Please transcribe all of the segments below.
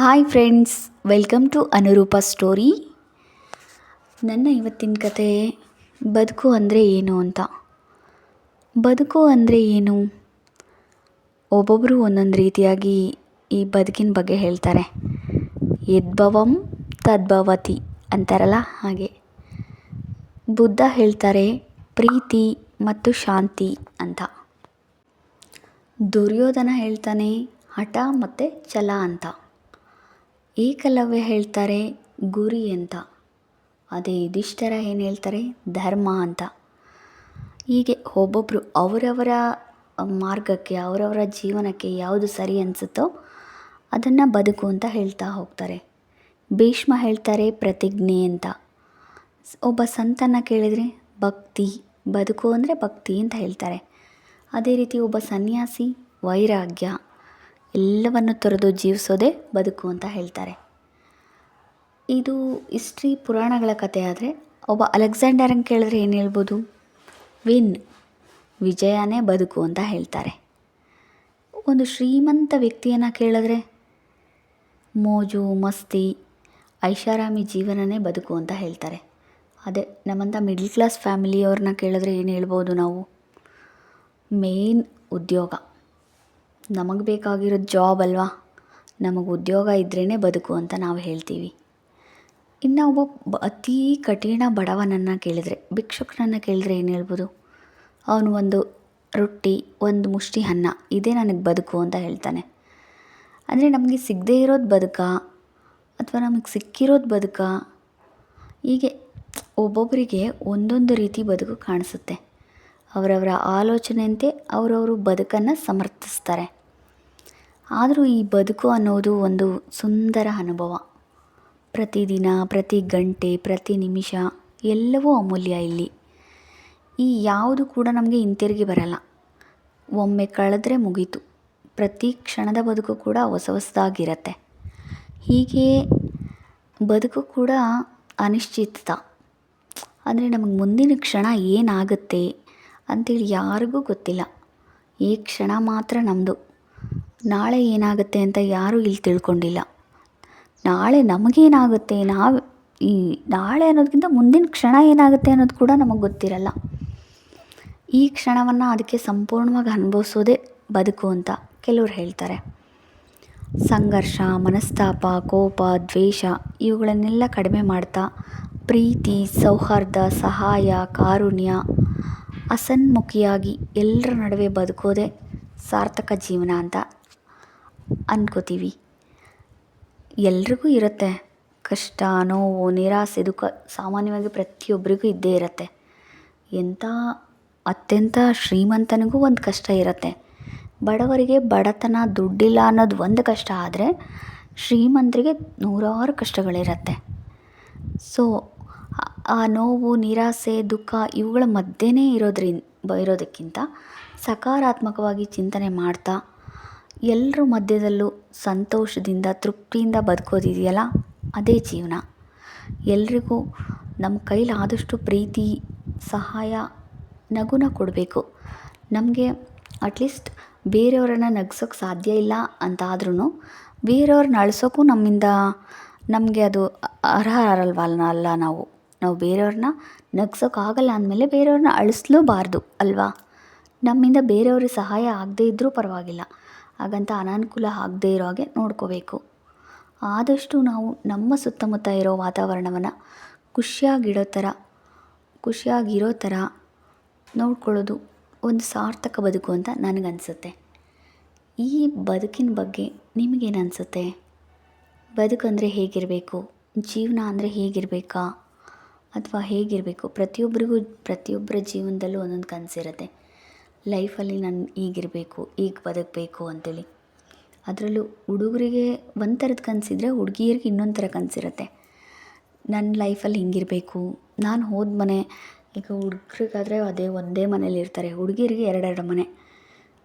Hi friends, welcome to Anurupa story. ನನ್ನ ಇವತ್ತಿನ ಕತೆ, ಬದುಕು ಅಂದರೆ ಏನು ಅಂತ. ಬದುಕು ಅಂದರೆ ಏನು? ಒಬ್ಬೊಬ್ಬರು ಒಂದೊಂದು ರೀತಿಯಾಗಿ ಈ ಬದುಕಿನ ಬಗ್ಗೆ ಹೇಳ್ತಾರೆ. ಯದ್ಭವಂ ತದ್ಭವತಿ ಅಂತಾರಲ್ಲ ಹಾಗೆ. ಬುದ್ಧ ಹೇಳ್ತಾರೆ, ಪ್ರೀತಿ ಮತ್ತು ಶಾಂತಿ ಅಂತ. ದುರ್ಯೋಧನ ಹೇಳ್ತಾನೆ, ಹಠ ಮತ್ತು ಛಲ ಅಂತ. ಏಕಲವ್ಯ ಹೇಳ್ತಾರೆ ಗುರಿ ಅಂತ. ಅದೇ ಯುಧಿಷ್ಠಿರ ಏನು ಹೇಳ್ತಾರೆ? ಧರ್ಮ ಅಂತ. ಹೀಗೆ ಒಬ್ಬೊಬ್ಬರು ಅವರವರ ಮಾರ್ಗಕ್ಕೆ, ಅವರವರ ಜೀವನಕ್ಕೆ ಯಾವುದು ಸರಿ ಅನಿಸುತ್ತೋ ಅದನ್ನು ಬದುಕು ಅಂತ ಹೇಳ್ತಾ ಹೋಗ್ತಾರೆ. ಭೀಷ್ಮ ಹೇಳ್ತಾರೆ ಪ್ರತಿಜ್ಞೆ ಅಂತ. ಒಬ್ಬ ಸಂತನ ಕೇಳಿದರೆ ಭಕ್ತಿ, ಬದುಕು ಅಂದರೆ ಭಕ್ತಿ ಅಂತ ಹೇಳ್ತಾರೆ. ಅದೇ ರೀತಿ ಒಬ್ಬ ಸನ್ಯಾಸಿ ವೈರಾಗ್ಯ. ಎಲ್ಲವನ್ನು ತೊರೆದು ಜೀವಿಸೋದೇ ಬದುಕು ಅಂತ ಹೇಳ್ತಾರೆ. ಇದು ಹಿಸ್ಟ್ರಿ ಪುರಾಣಗಳ ಕಥೆ ಆದರೆ ಒಬ್ಬ ಅಲೆಕ್ಸಾಂಡರ್ ಅಂತ ಕೇಳಿದ್ರೆ ಏನು ಹೇಳ್ಬೋದು? ವಿನ್, ವಿಜಯನೇ ಬದುಕು ಅಂತ ಹೇಳ್ತಾರೆ. ಒಂದು ಶ್ರೀಮಂತ ವ್ಯಕ್ತಿಯನ್ನು ಕೇಳಿದ್ರೆ, ಮೋಜು, ಮಸ್ತಿ, ಐಷಾರಾಮಿ ಜೀವನನೇ ಬದುಕು ಅಂತ ಹೇಳ್ತಾರೆ. ಅದೇ ನಮ್ಮಂಥ ಮಿಡ್ಲ್ ಕ್ಲಾಸ್ ಫ್ಯಾಮಿಲಿಯವ್ರನ್ನ ಕೇಳಿದ್ರೆ ಏನು ಹೇಳ್ಬೋದು ನಾವು? ಮೇನ್ ಉದ್ಯೋಗ. ನಮಗೆ ಬೇಕಾಗಿರೋದು ಜಾಬ್ ಅಲ್ವಾ? ನಮಗೆ ಉದ್ಯೋಗ ಇದ್ರೇ ಬದುಕು ಅಂತ ನಾವು ಹೇಳ್ತೀವಿ. ಇನ್ನು ಒಬ್ಬ ಬ, ಅತೀ ಕಠಿಣ ಬಡವನನ್ನು ಕೇಳಿದರೆ, ಭಿಕ್ಷುಕನನ್ನು ಕೇಳಿದ್ರೆ ಏನು ಹೇಳ್ಬೋದು? ಅವನು ಒಂದು ರೊಟ್ಟಿ, ಒಂದು ಮುಷ್ಟಿ ಅನ್ನ, ಇದೇ ನನಗೆ ಬದುಕು ಅಂತ ಹೇಳ್ತಾನೆ. ಅಂದರೆ ನಮಗೆ ಸಿಗದೇ ಇರೋದು ಬದುಕಾ? ಅಥವಾ ನಮಗೆ ಸಿಕ್ಕಿರೋದು ಬದುಕಾ? ಹೀಗೆ ಒಬ್ಬೊಬ್ಬರಿಗೆ ಒಂದೊಂದು ರೀತಿ ಬದುಕು ಕಾಣಿಸುತ್ತೆ. ಅವರವರ ಆಲೋಚನೆಯಂತೆ ಅವರವರು ಬದುಕನ್ನು ಸಮರ್ಥಿಸ್ತಾರೆ. ಆದರೂ ಈ ಬದುಕು ಅನ್ನೋದು ಒಂದು ಸುಂದರ ಅನುಭವ. ಪ್ರತಿದಿನ ಪ್ರತಿ ಗಂಟೆ, ಪ್ರತಿ ನಿಮಿಷ ಎಲ್ಲವೂ ಅಮೂಲ್ಯ ಇಲ್ಲಿ. ಈ ಯಾವುದು ಕೂಡ ನಮಗೆ ಹಿಂತಿರುಗಿ ಬರಲ್ಲ. ಒಮ್ಮೆ ಕಳೆದ್ರೆ ಮುಗೀತು. ಪ್ರತಿ ಕ್ಷಣದ ಬದುಕು ಕೂಡ ಹೊಸ ಹೊಸದಾಗಿರತ್ತೆ. ಹೀಗೆ ಬದುಕು ಕೂಡ ಅನಿಶ್ಚಿತ ಅಂದರೆ ನಮಗೆ ಮುಂದಿನ ಕ್ಷಣ ಏನಾಗುತ್ತೆ ಅಂತೇಳಿ ಯಾರಿಗೂ ಗೊತ್ತಿಲ್ಲ. ಈ ಕ್ಷಣ ಮಾತ್ರ ನಮ್ಮದು ನಾಳೆ ಏನಾಗುತ್ತೆ ಅಂತ ಯಾರೂ ಇಲ್ಲಿ ತಿಳ್ಕೊಂಡಿಲ್ಲ. ನಾಳೆ ನಮಗೇನಾಗುತ್ತೆ? ನಾವು ಈ ನಾಳೆ ಅನ್ನೋದಕ್ಕಿಂತ ಮುಂದಿನ ಕ್ಷಣ ಏನಾಗುತ್ತೆ ಅನ್ನೋದು ಕೂಡ ನಮಗೆ ಗೊತ್ತಿರಲ್ಲ. ಈ ಕ್ಷಣವನ್ನು ಅದಕ್ಕೆ ಸಂಪೂರ್ಣವಾಗಿ ಅನುಭವಿಸೋದೇ ಬದುಕು ಅಂತ ಕೆಲವ್ರು ಹೇಳ್ತಾರೆ. ಸಂಘರ್ಷ, ಮನಸ್ತಾಪ, ಕೋಪ, ದ್ವೇಷ ಇವುಗಳನ್ನೆಲ್ಲ ಕಡಿಮೆ ಮಾಡ್ತಾ ಪ್ರೀತಿ, ಸೌಹಾರ್ದ, ಸಹಾಯ, ಕಾರುಣ್ಯ, ಅಸನ್ಮುಖಿಯಾಗಿ ಎಲ್ಲರ ನಡುವೆ ಬದುಕೋದೇ ಸಾರ್ಥಕ ಜೀವನ ಅಂತ ಅನ್ಕೋತೀವಿ. ಎಲ್ರಿಗೂ ಇರುತ್ತೆ. ಕಷ್ಟ, ನೋವು, ನಿರಾಸೆ, ದುಃಖ ಸಾಮಾನ್ಯವಾಗಿ ಪ್ರತಿಯೊಬ್ಬರಿಗೂ ಇದ್ದೇ ಇರುತ್ತೆ. ಎಂಥ ಅತ್ಯಂತ ಶ್ರೀಮಂತನಿಗೂ ಒಂದು ಕಷ್ಟ ಇರುತ್ತೆ. ಬಡವರಿಗೆ ಬಡತನ, ದುಡ್ಡಿಲ್ಲ ಅನ್ನೋದು ಒಂದು ಕಷ್ಟ ಆದರೆ ಶ್ರೀಮಂತರಿಗೆ ನೂರಾರು ಕಷ್ಟಗಳಿರುತ್ತೆ. ಸೊ, ಆ ನೋವು, ನಿರಾಸೆ, ದುಃಖ ಇವುಗಳ ಮಧ್ಯೆನೇ ಇರೋದ್ರಿಂದ ಇರೋದಕ್ಕಿಂತ ಸಕಾರಾತ್ಮಕವಾಗಿ ಚಿಂತನೆ ಮಾಡ್ತಾ ಎಲ್ಲರ ಮಧ್ಯದಲ್ಲೂ ಸಂತೋಷದಿಂದ, ತೃಪ್ತಿಯಿಂದ ಬದುಕೋದಿದೆಯಲ್ಲ? ಅದೇ ಜೀವನ. ಎಲ್ರಿಗೂ ನಮ್ಮ ಕೈಲಾದಷ್ಟು ಪ್ರೀತಿ, ಸಹಾಯ, ನಗುನ ಕೊಡಬೇಕು. ನಮಗೆ ಅಟ್ಲೀಸ್ಟ್ ಬೇರೆಯವ್ರನ್ನ ನಗ್ಸೋಕ್ಕೆ ಸಾಧ್ಯ ಇಲ್ಲ ಅಂತಾದ್ರೂ ಬೇರೆಯವ್ರನ್ನ ಅಳಿಸೋಕ್ಕೂ ನಮ್ಮಿಂದ ನಮಗೆ ಅದು ಅರ್ಹ ಅರಲ್ವಲ್ಲ ಅಲ್ಲ ನಾವು. ನಾವು ಬೇರೆಯವ್ರನ್ನ ನಗ್ಸೋಕ್ಕಾಗಲ್ಲ ಅಂದಮೇಲೆ ಬೇರೆಯವ್ರನ್ನ ಅಳಿಸ್ಲೂಬಾರ್ದು, ಅಲ್ವಾ? ನಮ್ಮಿಂದ ಬೇರೆಯವ್ರಿಗೆ ಸಹಾಯ ಆಗದೇ ಇದ್ದರೂ ಪರವಾಗಿಲ್ಲ. ಹಾಗಂತ ಅನಾನುಕೂಲ ಆಗದೇ ಇರೋ ಹಾಗೆ ನೋಡ್ಕೋಬೇಕು. ಆದಷ್ಟು ನಾವು ನಮ್ಮ ಸುತ್ತಮುತ್ತ ಇರೋ ವಾತಾವರಣವನ್ನು ಖುಷಿಯಾಗಿಡೋ ಥರ ಖುಷಿಯಾಗಿರೋ ಥರ ನೋಡ್ಕೊಳ್ಳೋದು ಒಂದು ಸಾರ್ಥಕ ಬದುಕು ಅಂತ ನನಗನ್ಸುತ್ತೆ. ಈ ಬದುಕಿನ ಬಗ್ಗೆ ನಿಮಗೇನು ಅನಿಸುತ್ತೆ ಬದುಕಂದರೆ ಹೇಗಿರಬೇಕು? ಜೀವನ ಅಂದರೆ ಹೇಗಿರಬೇಕಾ? ಅಥವಾ ಹೇಗಿರಬೇಕು? ಪ್ರತಿಯೊಬ್ಬರಿಗೂ ಪ್ರತಿಯೊಬ್ಬರ ಜೀವನದಲ್ಲೂ ಒಂದೊಂದು ಕನಸಿರುತ್ತೆ. ಲೈಫಲ್ಲಿ ನಾನು ಈಗಿರಬೇಕು ಹೀಗೆ ಬದುಕಬೇಕು ಅಂತೇಳಿ. ಅದರಲ್ಲೂ ಹುಡುಗರಿಗೆ ಒಂದು ಥರದ ಕನಸಿದ್ರೆ ಹುಡುಗಿಯರಿಗೆ ಇನ್ನೊಂದು ಥರ ಕನಸಿರುತ್ತೆ. ನನ್ನ ಲೈಫಲ್ಲಿ ಹಿಂಗಿರಬೇಕು, ನಾನು ಹೋದ ಮನೆ, ಈಗ ಹುಡುಗ್ರಿಗಾದ್ರೆ ಅದೇ ಒಂದೇ ಮನೇಲಿ ಇರ್ತಾರೆ ಹುಡುಗಿಯರಿಗೆ ಎರಡೆರಡು ಮನೆ.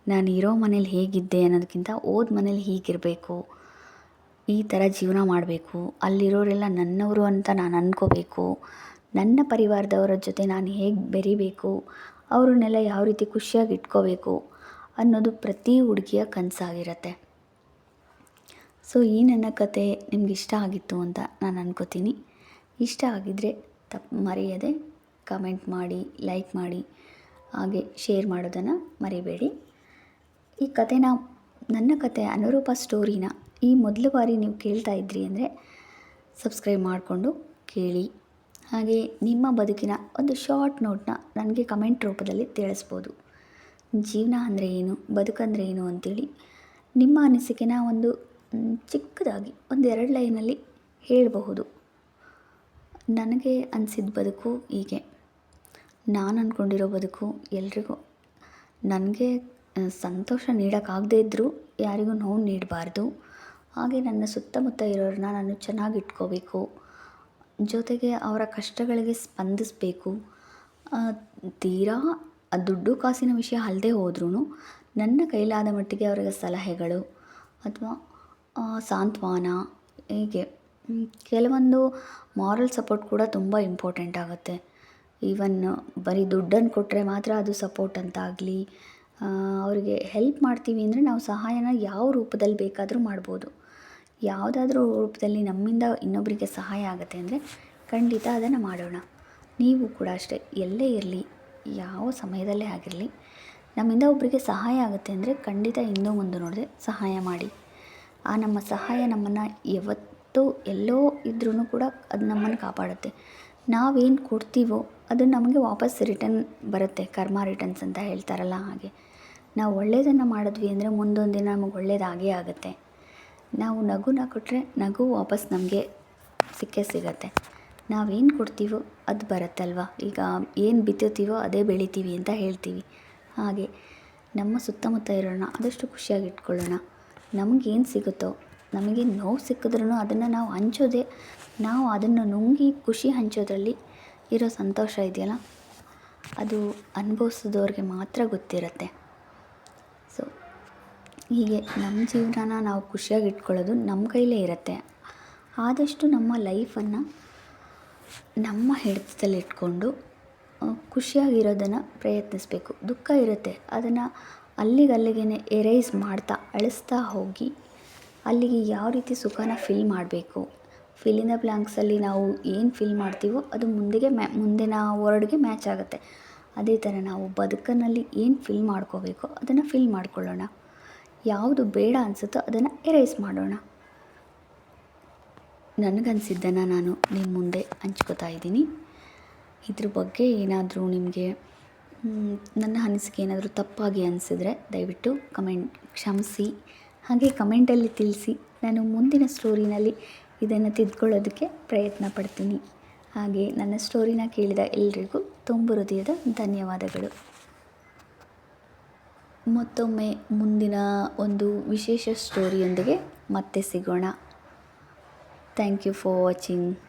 ನಾನು ಇರೋ ಮನೇಲಿ ಹೇಗಿದ್ದೆ ಅನ್ನೋದಕ್ಕಿಂತ ಹೋದ ಮನೇಲಿ ಹೀಗಿರಬೇಕು, ಈ ಥರ ಜೀವನ ಮಾಡಬೇಕು, ಅಲ್ಲಿರೋರೆಲ್ಲ ನನ್ನವರು ಅಂತ ನಾನು ಅಂದ್ಕೋಬೇಕು ನನ್ನ ಪರಿವಾರದವರ ಜೊತೆ ನಾನು ಹೇಗೆ ಬೆರಿಬೇಕು ಅವ್ರನ್ನೆಲ್ಲ ಯಾವ ರೀತಿ ಖುಷಿಯಾಗಿ ಇಟ್ಕೋಬೇಕು ಅನ್ನೋದು ಪ್ರತಿ ಹುಡುಗಿಯ ಕನಸಾಗಿರತ್ತೆ. ಸೊ ಈ ನನ್ನ ಕತೆ ನಿಮ್ಗೆ ಇಷ್ಟ ಆಗಿತ್ತು ಅಂತ ನಾನು ಅನ್ಕೋತೀನಿ. ಇಷ್ಟ ಆಗಿದ್ದರೆ ತಪ್ಪು ಮರೆಯದೆ ಕಮೆಂಟ್ ಮಾಡಿ ಲೈಕ್ ಮಾಡಿ, ಹಾಗೆ ಶೇರ್ ಮಾಡೋದನ್ನು ಮರಿಬೇಡಿ. ಈ ಕತೆನ, ನನ್ನ ಕತೆ ಅನುರೂಪ ಸ್ಟೋರಿನ ಈ ಮೊದಲ ಬಾರಿ ನೀವು ಕೇಳ್ತಾ ಇದ್ರಿ ಅಂದರೆ ಸಬ್ಸ್ಕ್ರೈಬ್ ಮಾಡಿಕೊಂಡು ಕೇಳಿ. ಹಾಗೆ ನಿಮ್ಮ ಬದುಕಿನ ಒಂದು ಶಾರ್ಟ್ ನೋಟ್ನ ನನಗೆ ಕಮೆಂಟ್ ರೂಪದಲ್ಲಿ ತಿಳಿಸ್ಬೋದು. ಜೀವನ ಅಂದರೆ ಏನು ಬದುಕಂದರೆ ಏನು ಅಂತೇಳಿ ನಿಮ್ಮ ಅನಿಸಿಕೆನ ಒಂದು ಚಿಕ್ಕದಾಗಿ ಒಂದು ಎರಡು ಲೈನಲ್ಲಿ ಹೇಳಬಹುದು. ನನಗೆ ಅನಿಸಿದ ಬದುಕು ಹೀಗೆ. ನಾನು ಅಂದ್ಕೊಂಡಿರೋ ಬದುಕು ಎಲ್ರಿಗೂ. ನನಗೆ ಸಂತೋಷ ನೀಡೋಕ್ಕಾಗದೇ ಇದ್ದರೂ ಯಾರಿಗೂ ನೋವು ನೀಡಬಾರ್ದು. ಹಾಗೆ ನನ್ನ ಸುತ್ತಮುತ್ತ ಇರೋರನ್ನ ನಾನು ಚೆನ್ನಾಗಿ ಇಟ್ಕೋಬೇಕು. ಜೊತೆಗೆ ಅವರ ಕಷ್ಟಗಳಿಗೆ ಸ್ಪಂದಿಸಬೇಕು. ತೀರಾ ದುಡ್ಡು ಕಾಸಿನ ವಿಷಯ ಅಲ್ಲದೆ ಹೋದ್ರೂ ನನ್ನ ಕೈಲಾದ ಮಟ್ಟಿಗೆ ಅವರಿಗೆ ಸಲಹೆಗಳು ಅಥವಾ ಸಾಂತ್ವನ, ಹೀಗೆ. ಕೆಲವೊಂದು ಮಾರಲ್ ಸಪೋರ್ಟ್ ಕೂಡ ತುಂಬ ಇಂಪಾರ್ಟೆಂಟ್ ಆಗುತ್ತೆ. ಈವನ್ ಬರೀ ದುಡ್ಡನ್ನು ಕೊಟ್ಟರೆ ಮಾತ್ರ ಅದು ಸಪೋರ್ಟ್ ಅಂತ ಆಗಲಿ ಅವರಿಗೆ ಹೆಲ್ಪ್ ಮಾಡ್ತೀವಿ ಅಂದರೆ ನಾವು ಸಹಾಯನ ಯಾವ ರೂಪದಲ್ಲಿ ಬೇಕಾದರೂ ಮಾಡ್ಬೋದು. ಯಾವುದಾದ್ರೂ ರೂಪದಲ್ಲಿ ನಮ್ಮಿಂದ ಇನ್ನೊಬ್ಬರಿಗೆ ಸಹಾಯ ಆಗುತ್ತೆ ಅಂದರೆ ಖಂಡಿತ ಅದನ್ನು ಮಾಡೋಣ. ನೀವು ಕೂಡ ಅಷ್ಟೇ, ಎಲ್ಲೇ ಇರಲಿ, ಯಾವ ಸಮಯದಲ್ಲೇ ಆಗಿರಲಿ, ನಮ್ಮಿಂದ ಒಬ್ಬರಿಗೆ ಸಹಾಯ ಆಗುತ್ತೆ ಅಂದರೆ ಖಂಡಿತ ಹಿಂದೆ ಮುಂದೆ ನೋಡದೆ ಸಹಾಯ ಮಾಡಿ. ಆ ನಮ್ಮ ಸಹಾಯ ನಮ್ಮನ್ನು ಯಾವತ್ತೂ ಎಲ್ಲೋ ಇದ್ರೂ ಕೂಡ ಅದು ನಮ್ಮನ್ನು ಕಾಪಾಡುತ್ತೆ. ನಾವೇನು ಕೊಡ್ತೀವೋ ಅದು ನಮಗೆ ವಾಪಸ್ ರಿಟರ್ನ್ ಬರುತ್ತೆ, ಕರ್ಮ ರಿಟರ್ನ್ಸ್ ಅಂತ ಹೇಳ್ತಾರಲ್ಲ ಹಾಗೆ. ನಾವು ಒಳ್ಳೆಯದನ್ನು ಮಾಡಿದ್ವಿ ಅಂದರೆ ಮುಂದೊಂದು ದಿನ ನಮಗೆ ಒಳ್ಳೆಯದಾಗೇ ಆಗುತ್ತೆ. ನಾವು ನಗುನ ಕೊಟ್ಟರೆ ನಗು ವಾಪಸ್ ನಮಗೆ ಸಿಕ್ಕೇ ಸಿಗತ್ತೆ. ನಾವೇನು ಕೊಡ್ತೀವೋ ಅದು ಬರುತ್ತಲ್ವ? ಈಗ ಏನು ಬಿತ್ತುತ್ತೀವೋ ಅದೇ ಬೆಳಿತೀವಿ ಅಂತ ಹೇಳ್ತೀವಿ. ಹಾಗೆ ನಮ್ಮ ಸುತ್ತಮುತ್ತ ಇರೋಣ ಆದಷ್ಟು ಖುಷಿಯಾಗಿ ಇಟ್ಕೊಳ್ಳೋಣ. ನಮಗೇನು ಸಿಗುತ್ತೋ, ನಮಗೆ ನೋವು ಸಿಕ್ಕಿದ್ರೂ ಅದನ್ನು ನಾವು ಹಂಚೋದೆ, ನಾವು ಅದನ್ನು ನುಂಗಿ ಖುಷಿ ಹಂಚೋದ್ರಲ್ಲಿ ಇರೋ ಸಂತೋಷ ಇದೆಯಲ್ಲ? ಅದು ಅನುಭವಿಸಿದವ್ರಿಗೆ ಮಾತ್ರ ಗೊತ್ತಿರುತ್ತೆ. ಹೀಗೆ ನಮ್ಮ ಜೀವನನ ನಾವು ಖುಷಿಯಾಗಿ ಇಟ್ಕೊಳ್ಳೋದು ನಮ್ಮ ಕೈಲೇ ಇರುತ್ತೆ. ಆದಷ್ಟು ನಮ್ಮ ಲೈಫನ್ನು ನಮ್ಮ ಹಿಡಿತದಲ್ಲಿ ಇಟ್ಕೊಂಡು ಖುಷಿಯಾಗಿರೋದನ್ನು ಪ್ರಯತ್ನಿಸಬೇಕು. ದುಃಖ ಇರುತ್ತೆ. ಅದನ್ನು ಅಲ್ಲಿಗಲ್ಲಿಗೆ ಎರೇಸ್ ಮಾಡ್ತಾ, ಅಳಿಸ್ತಾ ಹೋಗಿ ಅಲ್ಲಿಗೆ ಯಾವ ರೀತಿ ಸುಖನ ಫಿಲ್ ಮಾಡಬೇಕು. ಫಿಲಿನ ಇನ್ ನಾವು ಏನು ಫಿಲ್ ಮಾಡ್ತೀವೋ ಅದು ಮುಂದೆಗೆ ಮ್ಯಾ, ಮುಂದಿನ ವರ್ಡ್ಗೆ ಮ್ಯಾಚ್ ಆಗುತ್ತೆ. ಅದೇ ಥರ ನಾವು ಬದುಕಿನಲ್ಲಿ ಏನು ಫಿಲ್ ಮಾಡ್ಕೋಬೇಕೋ ಅದನ್ನು ಫಿಲ್ ಮಾಡ್ಕೊಳ್ಳೋಣ. ಯಾವುದು ಬೇಡ ಅನಿಸುತ್ತೋ ಅದನ್ನು ಎರೇಸ್ ಮಾಡೋಣ. ನನಗನ್ಸಿದ್ದನ್ನು ನಾನು ನಿಮ್ಮ ಮುಂದೆ ಹಂಚ್ಕೋತಾ ಇದ್ದೀನಿ. ಇದ್ರ ಬಗ್ಗೆ ಏನಾದರೂ ನಿಮಗೆ ನನ್ನ ಅನಿಸಿಕೆ ಏನಾದರೂ ತಪ್ಪಾಗಿ ಅನಿಸಿದ್ರೆ ದಯವಿಟ್ಟು ಕಮೆಂಟ್, ಕ್ಷಮಿಸಿ. ಹಾಗೆ ಕಮೆಂಟಲ್ಲಿ ತಿಳಿಸಿ ನಾನು ಮುಂದಿನ ಸ್ಟೋರಿನಲ್ಲಿ ಇದನ್ನು ತಿದ್ಕೊಳ್ಳೋದಕ್ಕೆ ಪ್ರಯತ್ನ ಪಡ್ತೀನಿ. ಹಾಗೆ ನನ್ನ ಸ್ಟೋರಿನ ಕೇಳಿದ ಎಲ್ರಿಗೂ ತುಂಬ ಹೃದಯದ ಧನ್ಯವಾದಗಳು. ಮತ್ತೊಮ್ಮೆ ಮುಂದಿನ ಒಂದು ವಿಶೇಷ ಸ್ಟೋರಿಯೊಂದಿಗೆ ಮತ್ತೆ ಸಿಗೋಣ. Thank you for watching